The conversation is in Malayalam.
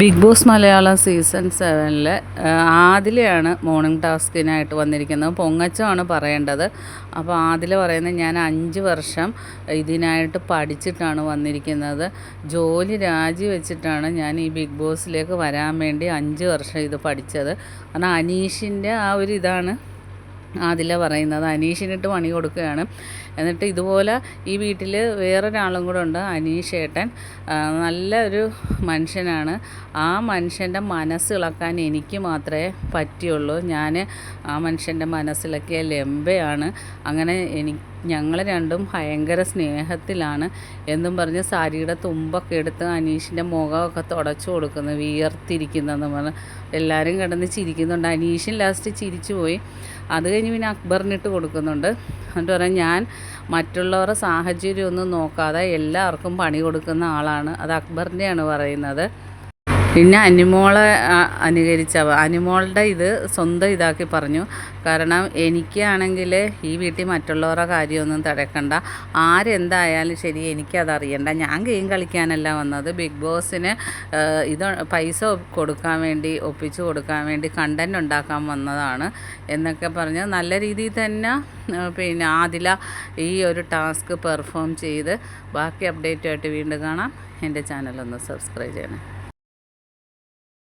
ബിഗ് ബോസ് മലയാളം സീസൺ സെവനിൽ ആദിലയാണ് മോർണിംഗ് ടാസ്കിനായിട്ട് വന്നിരിക്കുന്നത്. പൊങ്ങച്ചമാണ് പറയേണ്ടത്. അപ്പോൾ ആദില പറയുന്നത് ഞാൻ അഞ്ച് വർഷം ഇതിനായിട്ട് പഠിച്ചിട്ടാണ് വന്നിരിക്കുന്നത്. ജോലി രാജിവെച്ചിട്ടാണ് ഞാൻ ഈ ബിഗ് ബോസിലേക്ക് വരാൻ വേണ്ടി അഞ്ച് വർഷം ഇത് പഠിച്ചത്. കാരണം അനീഷിന്റെ ആ ഒരു ഇതാണ് ആദില പറയുന്നത്. അനീഷിനിട്ട് പണി കൊടുക്കുകയാണ്. എന്നിട്ട് ഇതുപോലെ ഈ വീട്ടിൽ വേറൊരാളും കൂടെ ഉണ്ട് അനീഷ് ഏട്ടൻ. നല്ല ഒരു മനുഷ്യനാണ്. ആ മനുഷ്യന്റെ മനസ്സിളക്കാൻ എനിക്ക് മാത്രമേ പറ്റിയുള്ളൂ. ഞാൻ ആ മനുഷ്യന്റെ മനസ്സിലക്കിയ ലെമ്പയാണ് അങ്ങനെ എനിക്ക് ഞങ്ങൾ രണ്ടും ഭയങ്കര സ്നേഹത്തിലാണ് എന്നും പറഞ്ഞ് സാരിയുടെ തുമ്പൊക്കെ എടുത്ത് അനീഷിന്റെ മുഖമൊക്കെ തുടച്ചു കൊടുക്കുന്നു വിയർത്തിരിക്കുന്നതെന്ന് പറഞ്ഞ്. എല്ലാവരും കിടന്ന് ചിരിക്കുന്നുണ്ട്. അനീഷിൻ ലാസ്റ്റ് ചിരിച്ചു പോയി. അത് കഴിഞ്ഞ് പിന്നെ അക്ബറിനിട്ട് കൊടുക്കുന്നുണ്ട്. എന്നിട്ട് പറയാം ഞാൻ മറ്റുള്ളവരുടെ സാഹചര്യമൊന്നും നോക്കാതെ എല്ലാവർക്കും പണി കൊടുക്കുന്ന ആളാണ്. അത് അക്ബറിന്റെയാണ് പറയുന്നത്. പിന്നെ അനിമോളെ അനുകരിച്ച അനിമോളുടെ ഇത് സ്വന്തം ഇതാക്കി പറഞ്ഞു. കാരണം എനിക്കാണെങ്കിൽ ഈ വീട്ടിൽ മറ്റുള്ളവരുടെ കാര്യമൊന്നും തിരക്കണ്ട. ആരെന്തായാലും ശരി എനിക്കതറിയണ്ട. ഞാൻ ഗെയിം കളിക്കാനല്ല വന്നത്. ബിഗ് ബോസിന് ഇത് പൈസ കൊടുക്കാൻ വേണ്ടി ഒപ്പിച്ച് കൊടുക്കാൻ വേണ്ടി കണ്ടന്റ് ഉണ്ടാക്കാൻ വന്നതാണ് എന്നൊക്കെ പറഞ്ഞ് നല്ല രീതിയിൽ തന്നെ പിന്നെ ആദില ഈ ഒരു ടാസ്ക് പെർഫോം ചെയ്ത് ബാക്കി അപ്ഡേറ്റുമായിട്ട് വീണ്ടും കാണാം. എന്റെ ചാനലൊന്ന് സബ്സ്ക്രൈബ് ചെയ്യണേ.